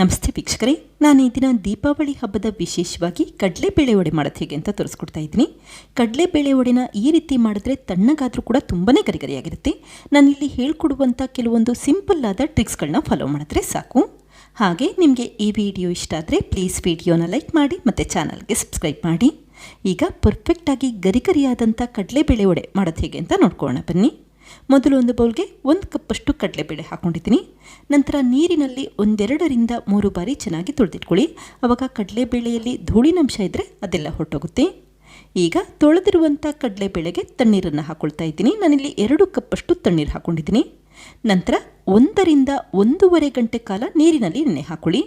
ನಮಸ್ತೆ ವೀಕ್ಷಕರೇ, ನಾನು ಈ ದಿನ ದೀಪಾವಳಿ ಹಬ್ಬದ ವಿಶೇಷವಾಗಿ ಕಡಲೆಬೇಳೆ ವಡೆ ಮಾಡೋದು ಹೇಗೆ ಅಂತ ತೋರಿಸ್ಕೊಡ್ತಾ ಇದ್ದೀನಿ. ಕಡಲೆಬೇಳೆ ಒಡೆನ ಈ ರೀತಿ ಮಾಡಿದ್ರೆ ತಣ್ಣಗಾದರೂ ಕೂಡ ತುಂಬಾ ಗರಿಗರಿಯಾಗಿರುತ್ತೆ. ನಾನಿಲ್ಲಿ ಹೇಳ್ಕೊಡುವಂಥ ಕೆಲವೊಂದು ಸಿಂಪಲ್ ಆದ ಟ್ರಿಕ್ಸ್ಗಳನ್ನ ಫಾಲೋ ಮಾಡಿದ್ರೆ ಸಾಕು. ಹಾಗೆ ನಿಮಗೆ ಈ ವಿಡಿಯೋ ಇಷ್ಟ ಆದರೆ ಪ್ಲೀಸ್ ವಿಡಿಯೋನ ಲೈಕ್ ಮಾಡಿ, ಮತ್ತು ಚಾನಲ್ಗೆ ಸಬ್ಸ್ಕ್ರೈಬ್ ಮಾಡಿ. ಈಗ ಪರ್ಫೆಕ್ಟಾಗಿ ಗರಿಗರಿಯಾದಂಥ ಕಡಲೆಬೇಳೆ ಒಡೆ ಮಾಡೋದು ಹೇಗೆ ಅಂತ ನೋಡ್ಕೊಳ್ಳೋಣ ಬನ್ನಿ. ಮೊದಲು ಒಂದು ಬೌಲ್ಗೆ ಒಂದು ಕಪ್ಪಷ್ಟು ಕಡಲೆಬೇಳೆ ಹಾಕ್ಕೊಂಡಿದ್ದೀನಿ ನಂತರ ನೀರಿನಲ್ಲಿ ಒಂದೆರಡರಿಂದ ಮೂರು ಬಾರಿ ಚೆನ್ನಾಗಿ ತೊಳೆದಿಟ್ಕೊಳ್ಳಿ. ಆವಾಗ ಕಡಲೆಬೇಳೆಯಲ್ಲಿ ಧೂಳಿನಂಶ ಇದ್ದರೆ ಅದೆಲ್ಲ ಹೊರಟೋಗುತ್ತೆ. ಈಗ ತೊಳೆದಿರುವಂಥ ಕಡಲೆಬೇಳೆಗೆ ತಣ್ಣೀರನ್ನು ಹಾಕ್ಕೊಳ್ತಾ ಇದ್ದೀನಿ. ನಾನಿಲ್ಲಿ ಎರಡು ಕಪ್ಪಷ್ಟು ತಣ್ಣೀರು ಹಾಕ್ಕೊಂಡಿದ್ದೀನಿ ನಂತರ ಒಂದರಿಂದ ಒಂದೂವರೆ ಗಂಟೆ ಕಾಲ ನೀರಿನಲ್ಲಿ ನೆನೆ ಹಾಕ್ಕೊಳ್ಳಿ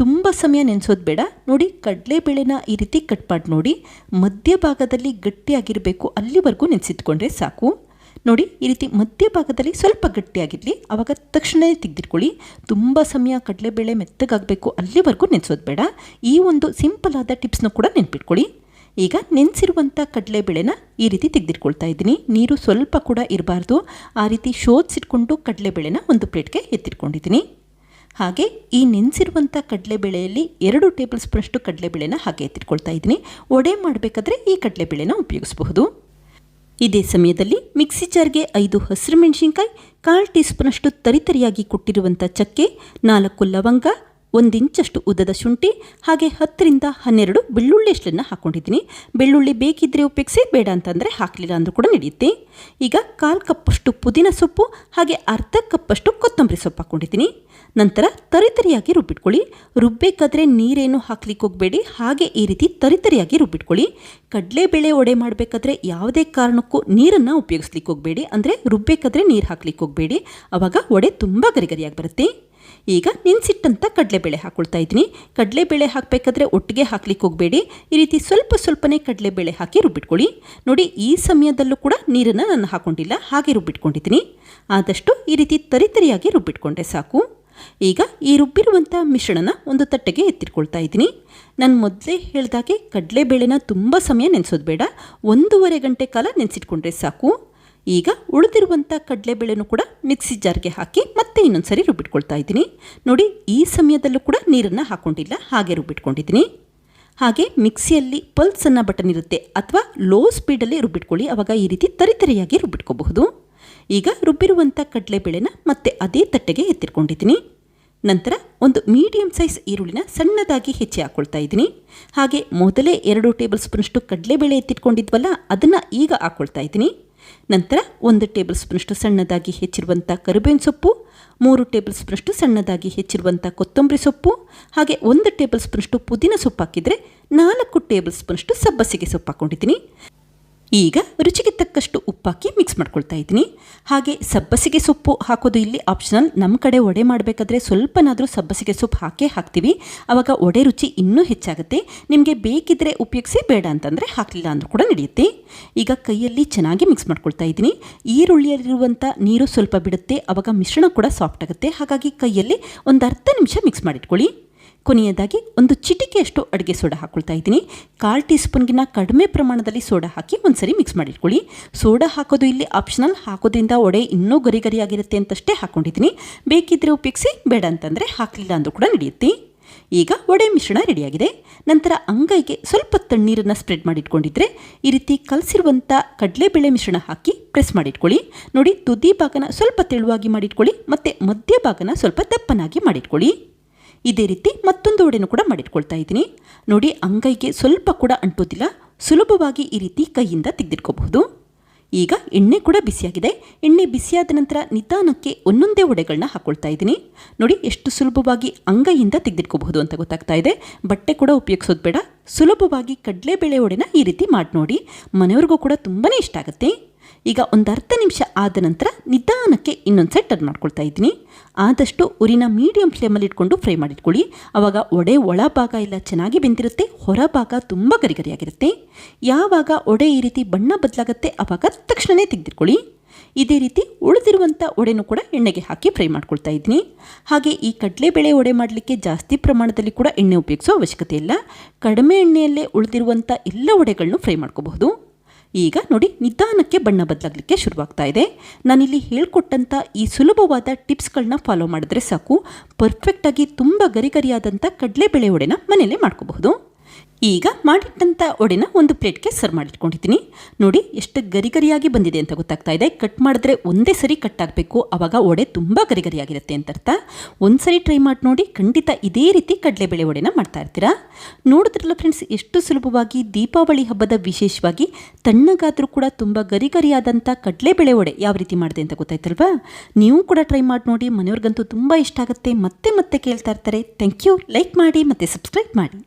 ತುಂಬ ಸಮಯ ನೆನೆಸೋದು ಬೇಡ. ನೋಡಿ, ಕಡಲೆಬೇಳೆನ ಈ ರೀತಿ ಕಟ್ ನೋಡಿ, ಮಧ್ಯಭಾಗದಲ್ಲಿ ಗಟ್ಟಿಯಾಗಿರಬೇಕು ಅಲ್ಲಿವರೆಗೂ ನೆನೆಸಿಟ್ಕೊಂಡ್ರೆ ಸಾಕು. ನೋಡಿ, ಈ ರೀತಿ ಮಧ್ಯಭಾಗದಲ್ಲಿ ಸ್ವಲ್ಪ ಗಟ್ಟಿಯಾಗಿರಲಿ ಆವಾಗ ತಕ್ಷಣವೇ ತೆಗೆದಿಟ್ಕೊಳ್ಳಿ. ತುಂಬ ಸಮಯ ಕಡಲೆಬೇಳೆ ಮೆತ್ತಗಾಗಬೇಕು, ಅಲ್ಲಿವರೆಗೂ ನೆನೆಸೋದು ಬೇಡ. ಈ ಒಂದು ಸಿಂಪಲ್ ಆದ ಟಿಪ್ಸ್ನ ಕೂಡ ನೆನ್ಪಿಟ್ಕೊಳ್ಳಿ. ಈಗ ನೆನೆಸಿರುವಂಥ ಕಡಲೆಬೇಳೆನ ಈ ರೀತಿ ತೆಗೆದಿಟ್ಕೊಳ್ತಾ ಇದ್ದೀನಿ. ನೀರು ಸ್ವಲ್ಪ ಕೂಡ ಇರಬಾರ್ದು. ಆ ರೀತಿ ಶೋಧಿಸಿಟ್ಕೊಂಡು ಕಡಲೆಬೇಳೆನ ಒಂದು ಪ್ಲೇಟ್ಗೆ ಎತ್ತಿಟ್ಕೊಂಡಿದ್ದೀನಿ. ಹಾಗೆ ಈ ನೆನೆಸಿರುವಂಥ ಕಡಲೆಬೇಳೆಯಲ್ಲಿ ಎರಡು ಟೇಬಲ್ ಸ್ಪೂನಷ್ಟು ಕಡಲೆಬೇಳೆನ ಹಾಗೆ ಎತ್ತಿಟ್ಕೊಳ್ತಾ ಇದ್ದೀನಿ. ಒಡೆ ಮಾಡಬೇಕಾದ್ರೆ ಈ ಕಡಲೆಬೇಳೆನ ಉಪಯೋಗಿಸಬಹುದು. ಇದೇ ಸಮಯದಲ್ಲಿ ಮಿಕ್ಸಿ ಜಾರ್ಗೆ ಐದು ಹಸಿರು ಮೆಣಸಿನ್ಕಾಯಿ, ಕಾಲು ಟೀ ಸ್ಪೂನಷ್ಟು ತರಿತರಿಯಾಗಿ ಕೊಟ್ಟಿರುವಂಥ ಚಕ್ಕೆ, ನಾಲ್ಕು ಲವಂಗ ಒಂದು ಇಂಚಷ್ಟು ಉದ್ದದ ಶುಂಠಿ, ಹಾಗೆ ಹತ್ತರಿಂದ ಹನ್ನೆರಡು ಬೆಳ್ಳುಳ್ಳಿ ಅಷ್ಟನ್ನ ಹಾಕ್ಕೊಂಡಿದ್ದೀನಿ ಬೆಳ್ಳುಳ್ಳಿ ಬೇಕಿದ್ದರೆ ಉಪಯೋಗಿಸಿ ಬೇಡ ಅಂತಂದರೆ ಹಾಕಲಿಲ್ಲ ಅಂದರೂ ಕೂಡ ನಡೆಯುತ್ತೆ. ಈಗ ಕಾಲು ಕಪ್ಪಷ್ಟು ಪುದೀನ ಸೊಪ್ಪು, ಹಾಗೆ ಅರ್ಧ ಕಪ್ಪಷ್ಟು ಕೊತ್ತಂಬರಿ ಸೊಪ್ಪು ಹಾಕ್ಕೊಂಡಿದ್ದೀನಿ ನಂತರ ತರಿತರಿಯಾಗಿ ರುಬ್ಬಿಟ್ಕೊಳ್ಳಿ. ರುಬ್ಬಬೇಕಾದ್ರೆ ನೀರೇನು ಹಾಕ್ಲಿಕ್ಕೆ ಹೋಗಬೇಡಿ. ಹಾಗೆ ಈ ರೀತಿ ತರಿತರಿಯಾಗಿ ರುಬ್ಬಿಟ್ಕೊಳ್ಳಿ. ಕಡಲೆಬೇಳೆ ಒಡೆ ಮಾಡಬೇಕಾದ್ರೆ ಯಾವುದೇ ಕಾರಣಕ್ಕೂ ನೀರನ್ನು ಉಪಯೋಗಿಸ್ಲಿಕ್ಕೆ ಹೋಗಬೇಡಿ. ಅಂದರೆ ರುಬ್ಬೇಕಾದ್ರೆ ನೀರು ಹಾಕ್ಲಿಕ್ಕೆ ಹೋಗಬೇಡಿ. ಆವಾಗ ಒಡೆ ತುಂಬ ಗರಿಗರಿಯಾಗಿ ಬರುತ್ತೆ. ಈಗ ನೆನೆಸಿಟ್ಟಂಥ ಕಡಲೆಬೇಳೆ ಹಾಕ್ಕೊಳ್ತಾ ಇದ್ದೀನಿ. ಕಡಲೆಬೇಳೆ ಹಾಕಬೇಕಾದ್ರೆ ಒಟ್ಟಿಗೆ ಹಾಕ್ಲಿಕ್ಕೆ ಹೋಗಬೇಡಿ. ಈ ರೀತಿ ಸ್ವಲ್ಪ ಸ್ವಲ್ಪನೇ ಕಡಲೆಬೇಳೆ ಹಾಕಿ ರುಬ್ಬಿಟ್ಕೊಳ್ಳಿ. ನೋಡಿ, ಈ ಸಮಯದಲ್ಲೂ ಕೂಡ ನೀರನ್ನು ನಾನು ಹಾಕ್ಕೊಂಡಿಲ್ಲ ಹಾಗೆ ರುಬ್ಬಿಟ್ಕೊಂಡಿದ್ದೀನಿ. ಆದಷ್ಟು ಈ ರೀತಿ ತರಿತರಿಯಾಗಿ ರುಬ್ಬಿಟ್ಕೊಂಡ್ರೆ ಸಾಕು. ಈಗ ಈ ರುಬ್ಬಿರುವಂಥ ಮಿಶ್ರಣನ ಒಂದು ತಟ್ಟೆಗೆ ಎತ್ತಿಟ್ಕೊಳ್ತಾ ಇದ್ದೀನಿ. ನಾನು ಮೊದಲೇ ಹೇಳಿದಾಗೆ ಕಡಲೆಬೇಳೆನ ತುಂಬ ಸಮಯ ನೆನೆಸೋದು ಬೇಡ. ಒಂದೂವರೆ ಗಂಟೆ ಕಾಲ ನೆನೆಸಿಟ್ಕೊಂಡ್ರೆ ಸಾಕು. ಈಗ ಉಳಿದಿರುವಂಥ ಕಡಲೆಬೇಳೆನೂ ಕೂಡ ಮಿಕ್ಸಿ ಜಾರ್ಗೆ ಹಾಕಿ ಮತ್ತೆ ಇನ್ನೊಂದು ಸರಿ ರುಬ್ಬಿಟ್ಕೊಳ್ತಾ ಇದ್ದೀನಿ. ನೋಡಿ, ಈ ಸಮಯದಲ್ಲೂ ಕೂಡ ನೀರನ್ನು ಹಾಕ್ಕೊಂಡಿಲ್ಲ ಹಾಗೆ ರುಬ್ಬಿಟ್ಕೊಂಡಿದ್ದೀನಿ. ಹಾಗೆ ಮಿಕ್ಸಿಯಲ್ಲಿ ಪಲ್ಸ್ ಅನ್ನ ಬಟನ್ ಇರುತ್ತೆ ಅಥವಾ ಲೋ ಸ್ಪೀಡಲ್ಲಿ ರುಬ್ಬಿಟ್ಕೊಳ್ಳಿ, ಅವಾಗ ಈ ರೀತಿ ತರಿತರಿಯಾಗಿ ರುಬ್ಬಿಟ್ಕೋಬಹುದು. ಈಗ ರುಬ್ಬಿರುವಂಥ ಕಡಲೆಬೇಳೆನ ಮತ್ತೆ ಅದೇ ತಟ್ಟೆಗೆ ಎತ್ತಿಟ್ಕೊಂಡಿದ್ದೀನಿ. ನಂತರ ಒಂದು ಮೀಡಿಯಂ ಸೈಜ್ ಈರುಳ್ಳಿನ ಸಣ್ಣದಾಗಿ ಹೆಚ್ಚಿ ಹಾಕ್ಕೊಳ್ತಾ ಇದ್ದೀನಿ. ಹಾಗೆ ಮೊದಲೇ ಎರಡು ಟೇಬಲ್ ಸ್ಪೂನಷ್ಟು ಕಡಲೆಬೇಳೆ ಎತ್ತಿಟ್ಕೊಂಡಿದ್ವಲ್ಲ, ಅದನ್ನು ಈಗ ಹಾಕ್ಕೊಳ್ತಾ ಇದ್ದೀನಿ. ನಂತರ ಒಂದು ಟೇಬಲ್ ಸ್ಪೂನಷ್ಟು ಸಣ್ಣದಾಗಿ ಹೆಚ್ಚಿರುವಂಥ ಕರಿಬೇವಿನ ಸೊಪ್ಪು, ಮೂರು ಟೇಬಲ್ ಸ್ಪೂನಷ್ಟು ಸಣ್ಣದಾಗಿ ಹೆಚ್ಚಿರುವಂಥ ಕೊತ್ತಂಬರಿ ಸೊಪ್ಪು, ಹಾಗೆ ಒಂದು ಟೇಬಲ್ ಸ್ಪೂನಷ್ಟು ಪುದೀನ ಸೊಪ್ಪು ಹಾಕಿದರೆ ನಾಲ್ಕು ಟೇಬಲ್ ಸ್ಪೂನಷ್ಟು ಸಬ್ಬಸಿಗೆ ಸೊಪ್ಪು ಹಾಕ್ಕೊಂಡಿದ್ದೀನಿ ಈಗ ರುಚಿಗೆ ತಕ್ಕಷ್ಟು ಉಪ್ಪಾಕಿ ಮಿಕ್ಸ್ ಮಾಡ್ಕೊಳ್ತಾ ಇದ್ದೀನಿ. ಹಾಗೆ ಸಬ್ಬಸಿಗೆ ಸೊಪ್ಪು ಹಾಕೋದು ಇಲ್ಲಿ ಆಪ್ಷನಲ್ ನಮ್ಮ ಕಡೆ ಒಡೆ ಮಾಡಬೇಕಾದ್ರೆ ಸ್ವಲ್ಪನಾದರೂ ಸಬ್ಬಸಿಗೆ ಸೊಪ್ಪು ಹಾಕೇ ಹಾಕ್ತೀವಿ. ಆವಾಗ ಒಡೆ ರುಚಿ ಇನ್ನೂ ಹೆಚ್ಚಾಗುತ್ತೆ. ನಿಮಗೆ ಬೇಕಿದ್ದರೆ ಉಪಯೋಗಿಸಿ, ಬೇಡ ಅಂತಂದರೆ ಹಾಕಲಿಲ್ಲ ಅಂದರೂ ಕೂಡ ನಡೆಯುತ್ತೆ. ಈಗ ಕೈಯಲ್ಲಿ ಚೆನ್ನಾಗಿ ಮಿಕ್ಸ್ ಮಾಡ್ಕೊಳ್ತಾ ಇದ್ದೀನಿ. ಈರುಳ್ಳಿಯಲ್ಲಿರುವಂಥ ನೀರು ಸ್ವಲ್ಪ ಬಿಡುತ್ತೆ. ಆವಾಗ ಮಿಶ್ರಣ ಕೂಡ ಸಾಫ್ಟ್ ಆಗುತ್ತೆ. ಹಾಗಾಗಿ ಕೈಯಲ್ಲಿ ಒಂದು ಅರ್ಧ ನಿಮಿಷ ಮಿಕ್ಸ್ ಮಾಡಿಟ್ಕೊಳ್ಳಿ. ಕೊನೆಯದಾಗಿ ಒಂದು ಚಿಟಿಕೆಯಷ್ಟು ಅಡುಗೆ ಸೋಡಾ ಹಾಕ್ಕೊಳ್ತಾ ಇದ್ದೀನಿ. ಕಾಲು ಟೀ ಸ್ಪೂನ್ಗಿನ ಕಡಿಮೆ ಪ್ರಮಾಣದಲ್ಲಿ ಸೋಡಾ ಹಾಕಿ ಒಂದ್ಸರಿ ಮಿಕ್ಸ್ ಮಾಡಿಟ್ಕೊಳ್ಳಿ. ಸೋಡಾ ಹಾಕೋದು ಇಲ್ಲಿ ಆಪ್ಷನಲ್ ಹಾಕೋದ್ರಿಂದ ಒಡೆ ಇನ್ನೂ ಗರಿ ಗರಿಯಾಗಿರುತ್ತೆ ಅಂತಷ್ಟೇ ಹಾಕ್ಕೊಂಡಿದ್ದೀನಿ ಬೇಕಿದ್ದರೆ ಉಪಯೋಗಿಸಿ ಬೇಡ ಅಂತಂದರೆ ಹಾಕಲಿಲ್ಲ ಅಂದರೂ ಕೂಡ ನಡೆಯುತ್ತೆ. ಈಗ ಒಡೆ ಮಿಶ್ರಣ ರೆಡಿಯಾಗಿದೆ. ನಂತರ ಅಂಗೈಗೆ ಸ್ವಲ್ಪ ತಣ್ಣೀರನ್ನು ಸ್ಪ್ರೆಡ್ ಮಾಡಿಟ್ಕೊಂಡಿದ್ರೆ ಈ ರೀತಿ ಕಲಸಿರುವಂಥ ಕಡಲೆಬೇಳೆ ಮಿಶ್ರಣ ಹಾಕಿ ಪ್ರೆಸ್ ಮಾಡಿಟ್ಕೊಳ್ಳಿ. ನೋಡಿ ತುದಿ ಭಾಗನ ಸ್ವಲ್ಪ ತೆಳುವಾಗಿ ಮಾಡಿಟ್ಕೊಳ್ಳಿ, ಮತ್ತು ಮಧ್ಯ ಭಾಗನ ಸ್ವಲ್ಪ ದಪ್ಪನಾಗಿ ಮಾಡಿಟ್ಕೊಳ್ಳಿ. ಇದೇ ರೀತಿ ಮತ್ತೊಂದು ಒಡೆನೂ ಕೂಡ ಮಾಡಿಟ್ಕೊಳ್ತಾ ಇದ್ದೀನಿ. ನೋಡಿ, ಅಂಗೈಗೆ ಸ್ವಲ್ಪ ಕೂಡ ಅಂಟೋದಿಲ್ಲ. ಸುಲಭವಾಗಿ ಈ ರೀತಿ ಕೈಯಿಂದ ತೆಗೆದಿಟ್ಕೋಬಹುದು. ಈಗ ಎಣ್ಣೆ ಕೂಡ ಬಿಸಿಯಾಗಿದೆ. ಎಣ್ಣೆ ಬಿಸಿಯಾದ ನಂತರ ನಿಧಾನಕ್ಕೆ ಒಂದೊಂದೇ ಒಡೆಗಳನ್ನ ಹಾಕ್ಕೊಳ್ತಾ ಇದ್ದೀನಿ. ನೋಡಿ, ಎಷ್ಟು ಸುಲಭವಾಗಿ ಅಂಗೈಯಿಂದ ತೆಗೆದಿಟ್ಕೋಬಹುದು ಅಂತ ಗೊತ್ತಾಗ್ತಾ ಇದೆ. ಬಟ್ಟೆ ಕೂಡ ಉಪಯೋಗಿಸೋದು ಬೇಡ. ಸುಲಭವಾಗಿ ಕಡಲೆಬೇಳೆ ಒಡೆನ ಈ ರೀತಿ ಮಾಡಿ ನೋಡಿ ಮನೆಯವ್ರಿಗೂ ಕೂಡ ತುಂಬಾ ಇಷ್ಟ ಆಗುತ್ತೆ. ಈಗ ಒಂದು ಅರ್ಧ ನಿಮಿಷ ಆದ ನಂತರ ನಿಧಾನಕ್ಕೆ ಇನ್ನೊಂದು ಸೆಟ್ ಟರ್ನ್ ಮಾಡ್ಕೊಳ್ತಾ ಇದ್ದೀನಿ. ಆದಷ್ಟು ಉರಿನ ಮೀಡಿಯಂ ಫ್ಲೇಮಲ್ಲಿ ಇಟ್ಕೊಂಡು ಫ್ರೈ ಮಾಡಿಟ್ಕೊಳ್ಳಿ. ಆವಾಗ ಒಡೆ ಒಳಭಾಗ ಎಲ್ಲ ಚೆನ್ನಾಗಿ ಬೆಂದಿರುತ್ತೆ, ಹೊರಭಾಗ ತುಂಬ ಗರಿಗರಿಯಾಗಿರುತ್ತೆ. ಯಾವಾಗ ಒಡೆ ಈ ರೀತಿ ಬಣ್ಣ ಬದಲಾಗುತ್ತೆ ಆವಾಗ ತಕ್ಷಣವೇ ತೆಗೆದಿಟ್ಕೊಳ್ಳಿ. ಇದೇ ರೀತಿ ಉಳಿದಿರುವಂಥ ಒಡೆನೂ ಕೂಡ ಎಣ್ಣೆಗೆ ಹಾಕಿ ಫ್ರೈ ಮಾಡ್ಕೊಳ್ತಾ ಇದ್ದೀನಿ. ಹಾಗೆ ಈ ಕಡಲೆಬೇಳೆ ಒಡೆ ಮಾಡಲಿಕ್ಕೆ ಜಾಸ್ತಿ ಪ್ರಮಾಣದಲ್ಲಿ ಕೂಡ ಎಣ್ಣೆ ಉಪಯೋಗಿಸೋ ಅವಶ್ಯಕತೆ ಇಲ್ಲ. ಕಡಿಮೆ ಎಣ್ಣೆಯಲ್ಲೇ ಉಳಿದಿರುವಂಥ ಎಲ್ಲ ಒಡೆಗಳನ್ನು ಫ್ರೈ ಮಾಡ್ಕೋಬಹುದು. ಈಗ ನೋಡಿ ನಿಧಾನಕ್ಕೆ ಬಣ್ಣ ಬದಲಾಗಲಿಕ್ಕೆ ಶುರುವಾಗ್ತಾ ಇದೆ. ನಾನಿಲ್ಲಿ ಹೇಳ್ಕೊಟ್ಟಂಥ ಈ ಸುಲಭವಾದ ಟಿಪ್ಸ್ಗಳನ್ನ ಫಾಲೋ ಮಾಡಿದ್ರೆ ಸಾಕು. ಪರ್ಫೆಕ್ಟಾಗಿ ತುಂಬ ಗರಿಗರಿಯಾದಂಥ ಕಡಲೆಬೇಳೆ ಒಡೆನ ಮನೆಯಲ್ಲೇ ಮಾಡ್ಕೋಬಹುದು. ಈಗ ಮಾಡಿಟ್ಟಂಥ ಒಡೆನ ಒಂದು ಪ್ಲೇಟ್ಗೆ ಸರ್ವ್ ಮಾಡಿಟ್ಕೊಂಡಿದ್ದೀನಿ. ನೋಡಿ ಎಷ್ಟು ಗರಿಗರಿಯಾಗಿ ಬಂದಿದೆ ಅಂತ ಗೊತ್ತಾಗ್ತಾ ಇದೆ. ಕಟ್ ಮಾಡಿದ್ರೆ ಒಂದೇ ಸರಿ ಕಟ್ ಆಗಬೇಕು. ಆವಾಗ ಒಡೆ ತುಂಬ ಗರಿಗರಿಯಾಗಿರುತ್ತೆ ಅಂತ ಅರ್ಥ. ಒಂದು ಸರಿ ಟ್ರೈ ಮಾಡಿ ನೋಡಿ, ಖಂಡಿತ ಇದೇ ರೀತಿ ಕಡಲೆಬೇಳೆ ಒಡೆನ ಮಾಡ್ತಾ ಇರ್ತೀರಾ? ನೋಡಿದ್ರಲ್ಲ ಫ್ರೆಂಡ್ಸ್, ಎಷ್ಟು ಸುಲಭವಾಗಿ ದೀಪಾವಳಿ ಹಬ್ಬದ ವಿಶೇಷವಾಗಿ ತಣ್ಣಗಾದರೂ ಕೂಡ ತುಂಬ ಗರಿಗರಿಯಾದಂಥ ಕಡಲೆಬೇಳೆ ಒಡೆ ಯಾವ ರೀತಿ ಮಾಡಿದೆ ಅಂತ ಗೊತ್ತಾಯ್ತಲ್ವಾ? ನೀವು ಕೂಡ ಟ್ರೈ ಮಾಡಿ ನೋಡಿ. ಮನೆಯವ್ರಿಗಂತೂ ತುಂಬ ಇಷ್ಟ ಆಗುತ್ತೆ. ಮತ್ತೆ ಮತ್ತೆ ಕೇಳ್ತಾ ಇರ್ತಾರೆ. Thank you. ಲೈಕ್ ಮಾಡಿ ಮತ್ತು ಸಬ್ಸ್ಕ್ರೈಬ್ ಮಾಡಿ.